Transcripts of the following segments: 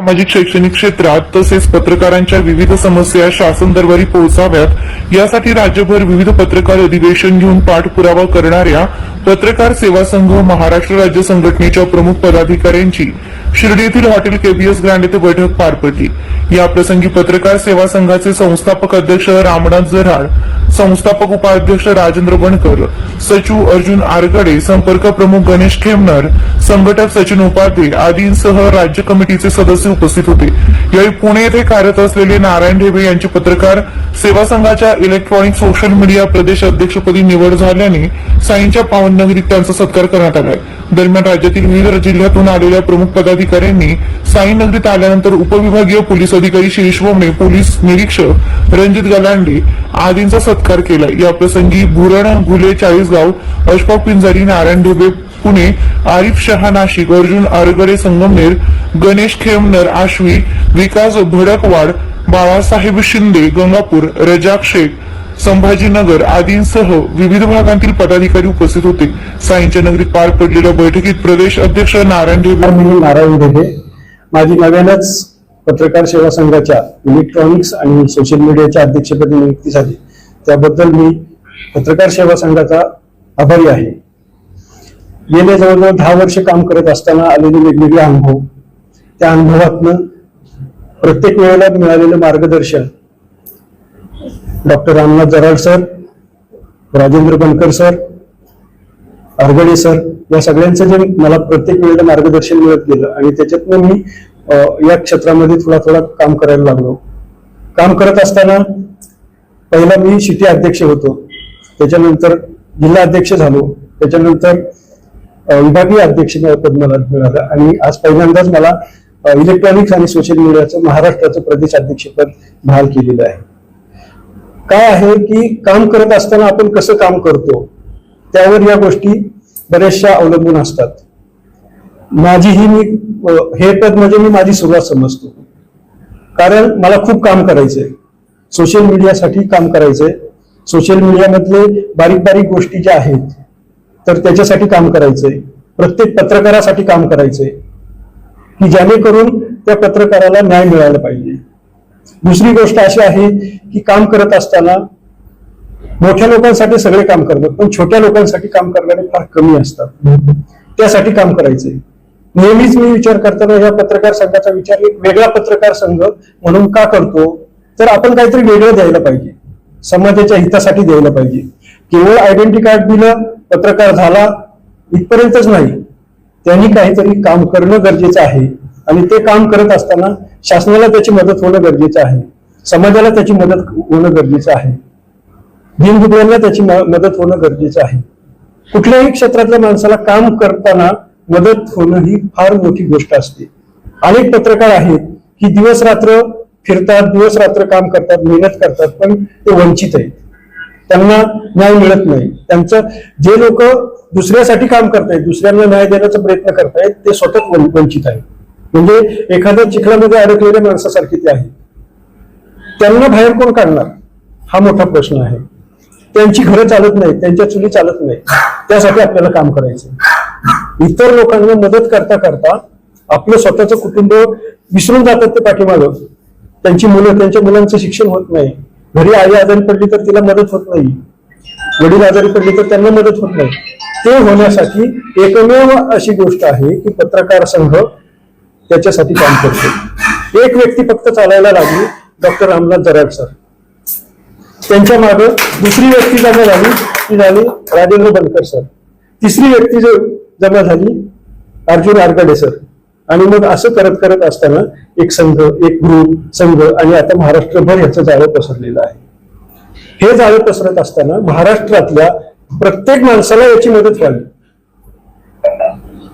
सामाजिक शैक्षणिक क्षेत्रात तसेच पत्रकारांच्या विविध समस्या शासन दरबारी पोहोचाव्यात. यासाठी राज्यभर विविध पत्रकार अधिवेशन घेऊन पाठपुरावा करणाऱ्या पत्रकार सेवा संघ महाराष्ट्र राज्य संघटनेच्या प्रमुख पदाधिकाऱ्यांची. शिर्डी येथील हॉटेल केबीएस ग्रँड येथे बैठक पार पडली. या प्रसंगी पत्रकार सेवा संघाचे संस्थापक अध्यक्ष रामनाथ जराड संस्थापक उपाध्यक्ष राजेंद्र बनकर सचिव अर्जुन आरगडे संपर्क प्रमुख गणेश खेमनर संघटक सचिन उपाध्ये आदींसह राज्य कमिटीचे सदस्य उपस्थित होते. यावेळी पुणे येथे कार्यरत असलेले नारायण ढेबे यांची पत्रकार सेवा संघाच्या इलेक्ट्रॉनिक सोशल मीडिया प्रदेश अध्यक्षपदी निवड झाल्याने साईंच्या पावननगरीत त्यांचा सत्कार करण्यात आलाय दरम्यान राज्यातील विविध जिल्ह्यातून आलेल्या प्रमुख पदाधिकाऱ्यांनी साई नगरीत आल्यानंतर उपविभागीय पोलीस अधिकारी शिरीष बोमणे पोलीस निरीक्षक रणजित गलांडे आदींचा सत्कार केला. या प्रसंगी भुरण घुले चाळीसगाव अशफाक पिंजारी नारायण ढोबे पुणे आरिफ शहा नाशिक अर्जुन आरगडे संगमनेर गणेश खेमनर आश्वी विकास भडकवाड बाळासाहेब शिंदे गंगापूर रजाक शेख संभाजीनगर आदींसह विविध भागांतील पदाधिकारी उपस्थित होते. साईंच्या नगरीत पार पडलेल्या बैठकीत प्रदेश अध्यक्ष नारायण नारायण ढेबे माझी नव्यानच पत्रकार सेवा संघाच्या इलेक्ट्रॉनिक्स आणि सोशल मीडियाच्या अध्यक्षपदी नियुक्ती झाली. त्याबद्दल मी पत्रकार सेवा संघाचा आभारी आहे. गेले जवळजवळ दहा वर्ष काम करत असताना आलेले वेगवेगळे अनुभव. त्या अनुभवातनं प्रत्येक वेळेला मिळालेलं मार्गदर्शन doctor Ramnath Jarad sir Rajendra Bankar sir Argade sir या सगळ्यांचं जे मला प्रत्येक वेळेला मार्गदर्शन मिळत गेलं आणि त्याच्यातनं मी या क्षेत्रामध्ये थोडा थोडा काम करायला लागलो. काम करत असताना पहिला मी शिटी अध्यक्ष होतो. त्याच्यानंतर जिल्हा अध्यक्ष झालो. त्याच्यानंतर विभागीय अध्यक्ष पद मला मिळालं आणि आज पहिल्यांदाच मला इलेक्ट्रॉनिक्स आणि सोशल मीडियाचं महाराष्ट्राचं प्रदेश अध्यक्षपद बहाल केलेलं आहे. काय आहे की काम करत असताना आपण कसं काम करतो? त्यावर या गोष्टी बऱ्याचशा अवलंबून असतात. माझी ही मी हे पद म्हणजे मी माझी सुरुवात समजतो. कारण मला खूप काम करायचंय. सोशल मीडियासाठी काम करायचंय. सोशल मीडियामधले बारीक बारीक गोष्टी ज्या आहेत तर त्याच्यासाठी काम करायचंय. प्रत्येक पत्रकारासाठी काम करायचंय. की जेणेकरून त्या पत्रकाराला न्याय मिळायला पाहिजे. दुसरी गोष्ट अशी आहे की काम करत असताना मोठ्या लोकांसाठी सगळे काम करतात पण छोट्या लोकांसाठी काम करणारे फार कमी असतात. त्यासाठी काम करायचे. नेहमीच मी विचार करताना या पत्रकार संघाचा विचार एक वेगळा पत्रकार संघ म्हणून का करतो? तर आपण काहीतरी वेगळं द्यायला पाहिजे. समाजाच्या हितासाठी द्यायला पाहिजे. केवळ आयडेंटिटी कार्ड दिलं पत्रकार झाला इथपर्यंतच नाही. त्यांनी काहीतरी काम करणं गरजेचं आहे. आणि ते काम करत असताना शासनाला त्याची मदत होणं गरजेचं आहे. समाजाला त्याची मदत होणं गरजेचं आहे. दिनदुबळ्यांना त्याची मदत होणं गरजेचं आहे. कुठल्याही क्षेत्रातल्या माणसाला काम करताना मदत होणं ही फार मोठी गोष्ट असते. अनेक पत्रकार आहेत की दिवस रात्र फिरतात दिवस रात्र काम करतात मेहनत करतात पण ते वंचित आहेत. त्यांना न्याय मिळत नाही. त्यांचं जे लोक दुसऱ्यासाठी काम करतायत दुसऱ्यांना न्याय देण्याचा प्रयत्न करतायत ते स्वतःच वंचित आहेत. म्हणजे एखाद्या चिखलामध्ये अडकलेल्या माणसासारखे ते आहेत. त्यांना बाहेर कोण काढणार? हा मोठा प्रश्न आहे. त्यांची घरं चालत नाही त्यांच्या चुली चालत नाही त्यासाठी आपल्याला काम करायचं इतर लोकांना मदत करता करता आपलं स्वतःचं कुटुंब विसरून जातात ते पाठीमागं. त्यांची मुलं त्यांच्या मुलांचं शिक्षण होत नाही. घरी आई आजारी पडली तर तिला मदत होत नाही. वडील आजारी पडली तर त्यांना मदत होत नाही. ते होण्यासाठी एकमेव अशी गोष्ट आहे की पत्रकार संघ त्याच्यासाठी काम करतो. एक व्यक्ती फक्त चालायला लागली डॉक्टर रामनाथ दराड सर. त्यांच्या मागे दुसरी व्यक्ती जमा झाली ती झाली राजेंद्र बनकर सर. तिसरी व्यक्ती जो जमा झाली अर्जुन आरगडे सर. आणि मग असं करत करत असताना एक संघ एक ग्रुप संघ आणि आता महाराष्ट्रभर याचं जाळं पसरलेलं आहे. हे जाळं पसरत असताना महाराष्ट्रातल्या प्रत्येक माणसाला याची मदत व्हावी.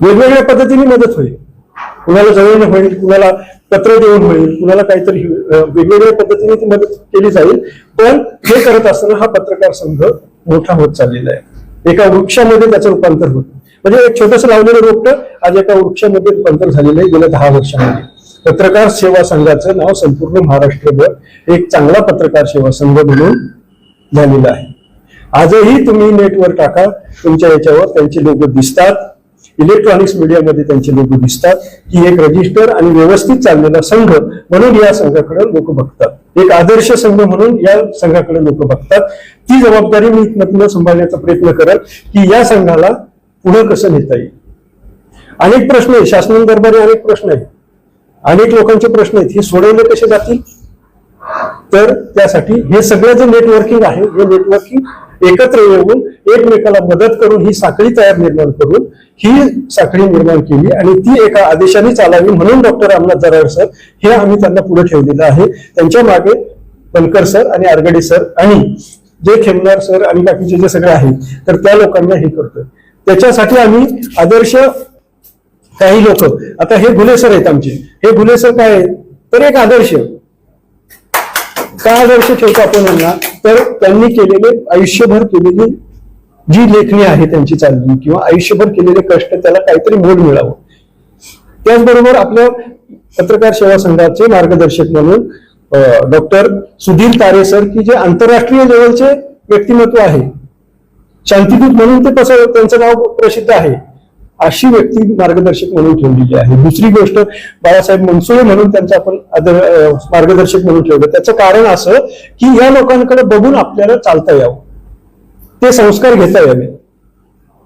वेगवेगळ्या पद्धतीने मदत होईल. कुणाला जवळून होईल कुणाला पत्र देऊन होईल कुणाला काहीतरी वेगवेगळ्या पद्धतीने ती मदत केली जाईल. पण हे करत असताना हा पत्रकार संघ मोठा होत चाललेला आहे. एका वृक्षामध्ये त्याचं रूपांतर होत. म्हणजे एक छोटस लावलेलं रोपट आज एका वृक्षामध्ये रूपांतर झालेलं आहे गेल्या दहा वर्षामध्ये. पत्रकार सेवा संघाचं नाव संपूर्ण महाराष्ट्रभर एक चांगला पत्रकार सेवा संघ म्हणून झालेला आहे. आजही तुम्ही नेटवर टाका तुमच्या याच्यावर त्यांचे लोक दिसतात. इलेक्ट्रॉनिक्स मीडियामध्ये त्यांचे लोक दिसतात. की एक रजिस्टर आणि व्यवस्थित चाललेला संघ म्हणून या संघाकडे लोक बघतात. एक आदर्श संघ म्हणून या संघाकडे लोक बघतात. ती जबाबदारी मी इथनं सांभाळण्याचा प्रयत्न करत की या संघाला पुढं कसं नेता येईल? अनेक प्रश्न आहेत. शासन दरबारी अनेक प्रश्न आहेत. अनेक लोकांचे प्रश्न आहेत. हे सोडवले कसे जातील? तर त्यासाठी हे सगळं जे नेटवर्किंग आहे हे नेटवर्किंग एकत्र येऊन एकमेकाला मदत करून ही साखळी तयार निर्माण करून ही साखळी निर्माण केली आणि ती एका आदेशाने चालावी म्हणून डॉक्टर रामनाथ जराळ सर हे आम्ही त्यांना पुढे ठेवलेलं आहे. त्यांच्या मागे पलकर सर आणि आरगडे सर आणि जे खेमनार सर आणि बाकीचे जे सगळे आहेत तर त्या लोकांना हे करतोय. त्याच्यासाठी आम्ही आदर्श काही लोक आता हे भुले सर आहेत आमचे. हे भुले सर काय आहेत? तर एक आदर्श. का आदर्श ठेवतो आपण यांना? तर त्यांनी केलेले आयुष्यभर केलेली जी लेखणी आहे त्यांची चालली किंवा आयुष्यभर केलेले कष्ट त्याला काहीतरी मोड मिळावं. त्याचबरोबर आपल्या पत्रकार सेवा संघाचे मार्गदर्शक म्हणून डॉक्टर सुधीर तारे सर की जे आंतरराष्ट्रीय लेवलचे व्यक्तिमत्व आहे. शांतीदूत म्हणून ते कसं त्यांचं नाव प्रसिद्ध आहे. अशी व्यक्ती मार्गदर्शक म्हणून ठेवलेली आहे. दुसरी गोष्ट बाळासाहेब मनसुळे म्हणून त्यांचं आपण मार्गदर्शक म्हणून ठेवलं. त्याचं कारण असं की या लोकांकडे बघून आपल्याला चालता यावं. ते संस्कार घेता यावे.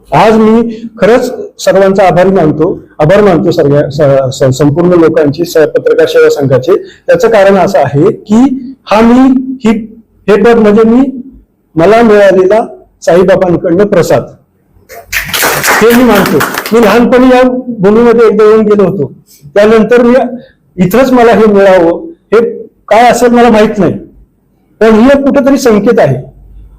आज मी खरंच सर्वांचा आभारी मानतो आभार मानतो सगळ्या संपूर्ण लोकांची पत्रकार सेवा संघाचे. त्याचं कारण असं आहे की हा मी ही हे पद म्हणजे मी मला मिळालेला साईबाबांकडनं प्रसाद. हे मी मानतो. मी लहानपणी या भूमीमध्ये एकदा येऊन गेलो होतो. त्यानंतर मी इथंच मला हे मिळावं. हे काय असेल मला माहीत नाही. पण ही कुठेतरी संकेत आहे.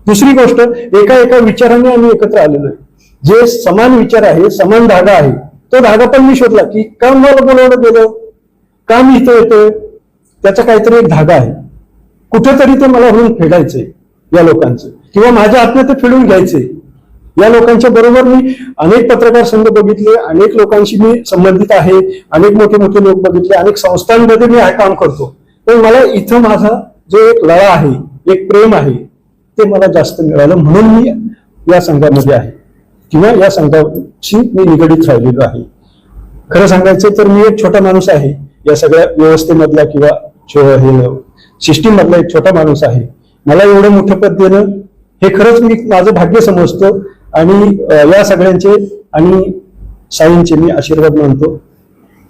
दुसरी गोष्ट एका एका विचाराने आम्ही एकत्र आलेलो आहे. जे समान विचार आहे समान धागा आहे तो धागा पण मी शोधला की का मला बोलवलं गेलं. का मी इथं येतोय त्याचा काहीतरी एक धागा आहे. कुठेतरी ते मला म्हणून फेडायचंय या लोकांचं. किंवा माझ्या आत्म्या ते फेडून घ्यायचंय. या लोकांच्या बरोबर मी अनेक पत्रकार संघ बघितले अनेक लोकांशी मी संबंधित आहे अनेक मोठे मोठे लोक बघितले अनेक संस्थांमध्ये मी काम करतो. पण मला इथं माझा जो एक लळा आहे एक प्रेम आहे ते मला जास्त मिळालं म्हणून मी या संघामध्ये आहे. किंवा या संघाशी मी निगडीत राहिलेलो आहे. खरं सांगायचं तर मी एक छोटा माणूस आहे. या सगळ्या व्यवस्थेमधला किंवा शो- हे सिस्टीम मधला एक छोटा माणूस आहे. मला एवढं मोठं पद देणं हे खरंच मी माझं भाग्य समजतो आणि या सगळ्यांचे आणि साईंचे मी आशीर्वाद मानतो.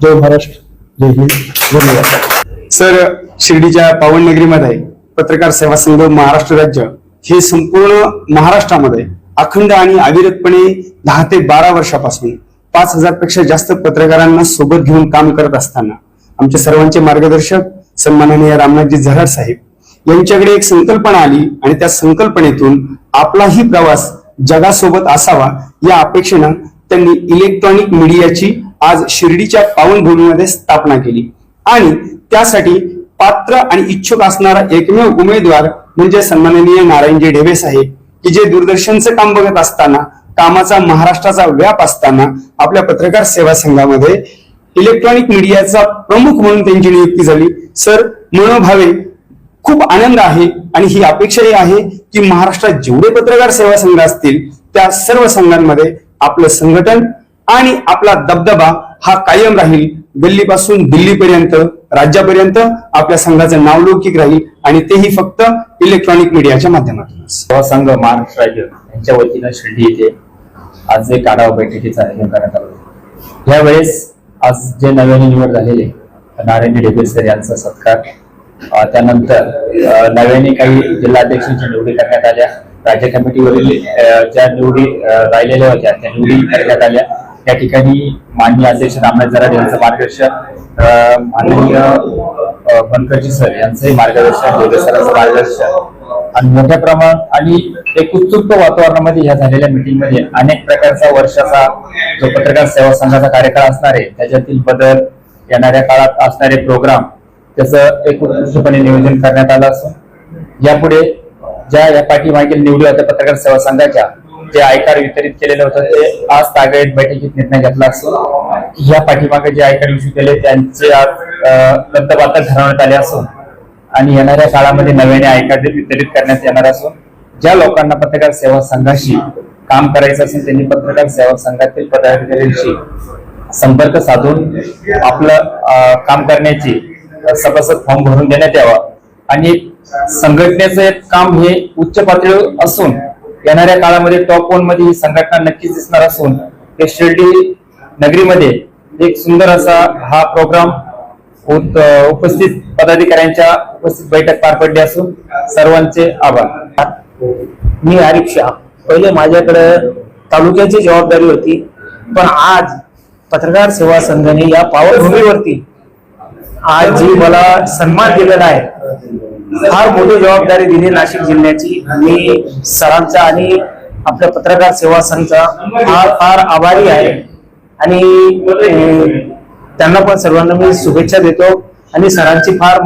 जय महाराष्ट्र जय हिंद धन्यवाद. सर शिर्डीच्या पावन नगरीमध्ये पत्रकार सेवा संघ महाराष्ट्र राज्य हे संपूर्ण महाराष्ट्रामध्ये अखंड आणि अविरतपणे दहा ते बारा वर्षापासून पाच हजारपेक्षा जास्त पत्रकारांना सोबत घेऊन काम करत असताना आमचे सर्वांचे मार्गदर्शक सन्माननीय रामनाथजी झराड साहेब यांच्याकडे एक संकल्पना आली आणि त्या संकल्पनेतून आपलाही प्रवास जगासोबत असावा या अपेक्षेनं त्यांनी इलेक्ट्रॉनिक मीडियाची आज शिर्डीच्या पावनभूमीमध्ये स्थापना केली. आणि त्यासाठी पात्र आणि इच्छुक असणारा एकमेव उमेदवार म्हणजे सन्माननीय नारायणजी ढेबे साहेब की जे दूरदर्शनचं काम बघत असताना कामाचा महाराष्ट्राचा व्याप असताना आपल्या पत्रकार सेवा संघामध्ये इलेक्ट्रॉनिक मीडियाचा प्रमुख म्हणून त्यांची नियुक्ती झाली. सर मनोभावे खूप आनंद आहे आणि ही अपेक्षाही आहे की महाराष्ट्रात जेवढे पत्रकार सेवा संघ असतील त्या सर्व संघांमध्ये आपलं संघटन आणि आपला दबदबा हा कायम राहील. गल्लीपासून दिल्लीपर्यंत राज्यापर्यंत आपल्या संघाचं नावलौकिक राहील आणि तेही फक्त इलेक्ट्रॉनिक मीडियाच्या माध्यमातून संघ महाराष्ट्र राज्य यांच्या वतीनं शिर्डी येथे आज एक आढावा बैठकीचं आयोजन करण्यात आलं यावेळेस आज जे नव्याने निवड झालेले नारायण ढेबे सर यांचा सत्कार त्यानंतर नव्याने काही जिल्हाध्यक्षांच्या निवडी करण्यात आल्या राज्य कमिटीवरील ज्या निवडी राहिलेल्या होत्या त्या निवडी करण्यात आल्या. त्या ठिकाणी माननीय अध्यक्ष रामराज जराड यांचं मार्गदर्शन माननीय बनकरजी सर यांचंही मार्गदर्शन ढेबे सरांचं मार्गदर्शन आणि मोठ्या प्रमाणात आणि एक उत्सुक वातावरणामध्ये या झालेल्या मीटिंगमध्ये अनेक प्रकारचा वर्षाचा जो पत्रकार सेवा संघाचा कार्यकाळ असणार आहे त्याच्यातील बदल येणाऱ्या काळात असणारे प्रोग्राम त्याचं एक उत्कृष्टपणे नियोजन करण्यात आलं असून यापुढे ज्या या पाठीमागील निवडी होत्या पत्रकार सेवा संघाच्या जे आयकार वितरित केलेलं होतं ते आज तागायत बैठकीत निर्णय घेतला असून या पाठीमागे जे आयकर इश्यू केले त्यांचे आज अं, ठरवण्यात आले असून आणि येणाऱ्या काळामध्ये नव्याने आयकर वितरित करण्यात येणार असून ज्या लोकांना पत्रकार सेवा संघाशी काम करायचं असेल त्यांनी पत्रकार सेवा संघातील पदाधिकाऱ्यांशी संपर्क साधून आपलं काम करण्याची सभासद फॉर्म भरून देण्यात यावा. आणि संघटनेचं काम हे उच्च पातळीवर असून येणाऱ्या काळामध्ये टॉप वनमध्ये ही संघटना नक्कीच दिसणार असून ते शिर्डी नगरीमध्ये एक सुंदर असा हा प्रोग्राम उपस्थित पदाधिकाऱ्यांच्या उपस्थित बैठक पार पडली असून सर्वांचे आभार. मी आरिफ शाह पहिले माझ्याकडे तालुक्याची जबाबदारी होती पण आज पत्रकार सेवा संघाने या पावनभूमीवरती आज जी मला सन्मान दिलेला आहे फार मोठी जबाबदारी दिली नाशिक जिल्ह्याची. मी सरांचा आणि आपल्या पत्रकार सेवा संघचा फार फार आभारी आहे. आणि त्यांना पण सर्वांना मी शुभेच्छा देतो. आणि सरांची फार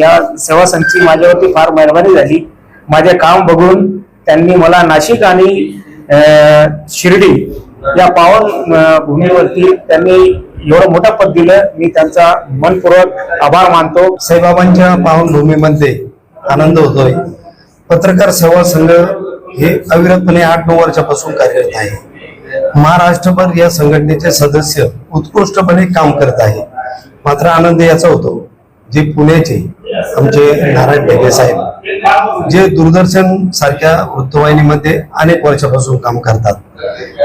या सेवा संघची माझ्यावरती फार मेहरबानी झाली. माझे काम बघून त्यांनी मला नाशिक आणि शिर्डी या पावन भूमीवरती त्यांनी एवढं मोठं पद दिलं मी त्यांचा मनपूर्वक आभार मानतो. साईबाबांच्या पावनभूमीमध्ये आनंद होतोय. पत्रकार सेवा संघ हे अविरतपणे आठ नऊ वर्षापासून कार्यरत आहे. महाराष्ट्रभर या संघटनेचे सदस्य उत्कृष्टपणे काम करत आहे. मात्र आनंद याचा होतो. जे पुण्याचे आमचे नारायण ढेगे साहेब जे दूरदर्शन सारख्या वृत्तवाहिनीमध्ये अनेक वर्षापासून काम करतात.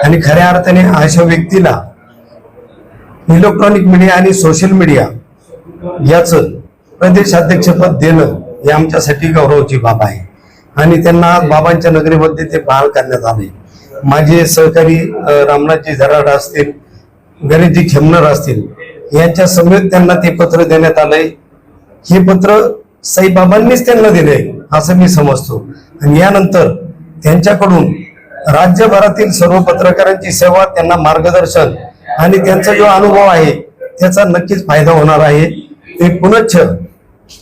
आणि खऱ्या अर्थाने अशा व्यक्तीला इलेक्ट्रॉनिक मीडिया आणि सोशल मीडिया याचं प्रदेशाध्यक्षपद देणं हे आमच्यासाठी गौरवाची बाब आहे. आणि त्यांना आज बाबांच्या नगरीमध्ये ते बहाल करण्यात आले. माझे सहकारी अं, रामनाथजी झराड असतील गणेशजी खेमनर असतील यांच्या समेत त्यांना ते पत्र देण्यात आलंय. हे पत्र साईबाबांनीच त्यांना दिलंय असं मी समजतो. आणि यानंतर त्यांच्याकडून राज्यभरातील सर्व पत्रकारांची सेवा त्यांना मार्गदर्शन आणि त्यांचा जो अनुभव आहे त्याचा नक्कीच फायदा होणार आहे. ते पुनच्छ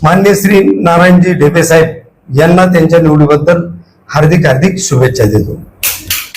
मान्य श्री नारायणजी ढेपे साहेब यांना त्यांच्या निवडीबद्दल हार्दिक हार्दिक शुभेच्छा देतो.